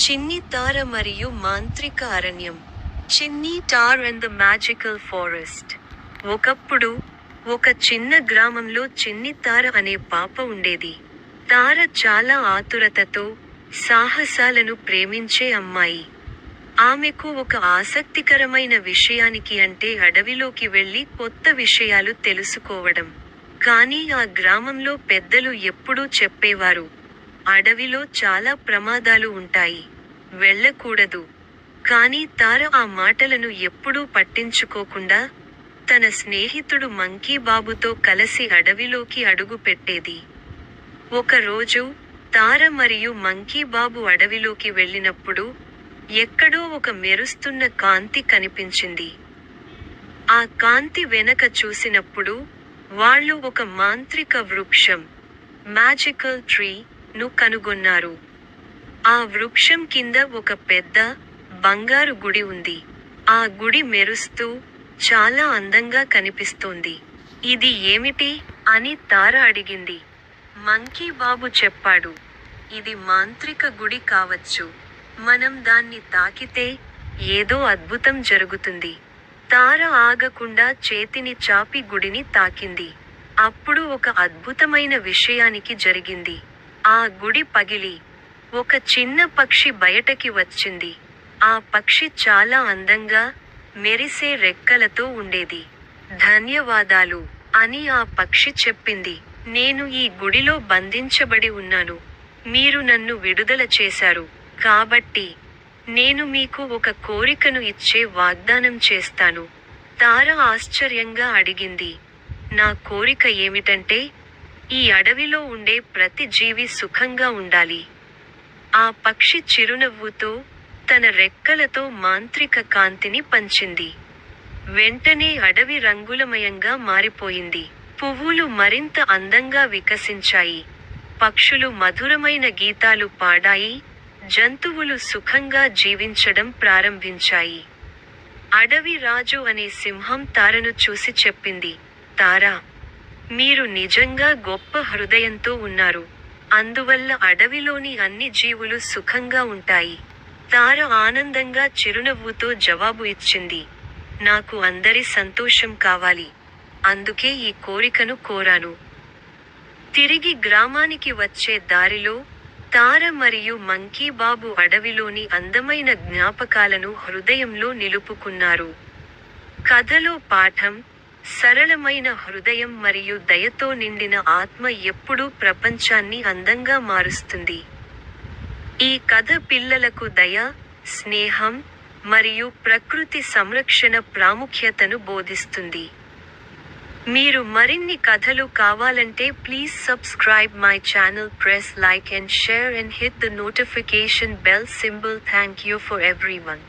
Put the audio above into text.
చిన్ని తార మరియు మాంత్రిక అరణ్యం. చిన్ని Tar and the magical forest. ఒకప్పుడు ఒక చిన్న గ్రామంలో చిన్ని తార అనే పాప ఉండేది. తార చాలా ఆతురతతో సాహసాలను ప్రేమించే అమ్మాయి. ఆమెకు ఒక ఆసక్తికరమైన విషయానికి అంటే అడవిలోకి వెళ్ళి కొత్త విషయాలు తెలుసుకోవడం. కానీ ఆ గ్రామంలో పెద్దలు ఎప్పుడూ చెప్పేవారు అడవిలో చాలా ప్రమాదాలు ఉంటాయి. వెళ్ళకూడదు. కానీ తార ఆ మాటలను ఎప్పుడూ పట్టించుకోకుండా తన స్నేహితుడు మంకీ బాబుతో కలిసి అడవిలోకి అడుగు పెట్టేది. ఒకరోజు తార మరియు మంకీ బాబు అడవిలోకి వెళ్ళినప్పుడు ఎక్కడో ఒక మెరుస్తున్న కాంతి కనిపించింది. ఆ కాంతి వెనక చూసినప్పుడు వాళ్ళు ఒక మాంత్రిక వృక్షం మ్యాజికల్ ట్రీ ను కనుగొన్నారు. ఆ వృక్షం కింద ఒక పెద్ద బంగారు గుడి ఉంది. ఆ గుడి మెరుస్తూ చాలా అందంగా కనిపిస్తోంది. ఇది ఏమిటి? అని తార అడిగింది. మంకీ బాబు చెప్పాడు. ఇది మాంత్రిక గుడి కావచ్చు. మనం దాన్ని తాకితే ఏదో అద్భుతం జరుగుతుంది. తార ఆగకుండా చేతిని చాపి గుడిని తాకింది. అప్పుడు ఒక అద్భుతమైన విషయానికి జరిగింది. ఆ గుడి పగిలి ఒక చిన్న పక్షి బయటకి వచ్చింది. ఆ పక్షి చాలా అందంగా మెరిసే రెక్కలతో ఉండేది. ధన్యవాదాలు అని ఆ పక్షి చెప్పింది. నేను ఈ గుడిలో బంధించబడి ఉన్నాను. మీరు నన్ను విడుదల చేశారు. కాబట్టి నేను మీకు ఒక కోరికను ఇచ్చే వాగ్దానం చేస్తాను. తార ఆశ్చర్యంగా అడిగింది. నా కోరిక ఏమిటంటే ఈ అడవిలో ఉండే ప్రతి జీవి సుఖంగా ఉండాలి. ఆ పక్షి చిరునవ్వుతో తన రెక్కలతో మాంత్రిక కాంతిని పంచింది. వెంటనే అడవి రంగులమయంగా మారిపోయింది. పువ్వులు మరింత అందంగా వికసించాయి. పక్షులు మధురమైన గీతాలు పాడాయి. జంతువులు సుఖంగా జీవించడం ప్రారంభించాయి. అడవి రాజు అనే సింహం తారను చూసి చెప్పింది తారా మీరు నిజంగా గొప్ప హృదయంతో ఉన్నారు. అందువల్ల అడవిలోని అన్ని జీవులు సుఖంగా ఉంటాయి. తార ఆనందంగా చిరునవ్వుతో జవాబు ఇచ్చింది. నాకు అందరి సంతోషం కావాలి. అందుకే ఈ కోరికను కోరాను. తిరిగి గ్రామానికి వచ్చే దారిలో తార మరియు మంకీ బాబు అడవిలోని అందమైన జ్ఞాపకాలను హృదయంలో నిలుపుకున్నారు. కథలో పాఠం సరళమైన హృదయం మరియు దయతో నిండిన ఆత్మ ఎప్పుడూ ప్రపంచాన్ని అందంగా మారుస్తుంది. ఈ కథ పిల్లలకు దయ స్నేహం మరియు ప్రకృతి సంరక్షణ ప్రాముఖ్యతను బోధిస్తుంది. మీరు మరిన్ని కథలు కావాలంటే please subscribe my channel press like and share and hit the notification bell symbol. Thank you for everyone.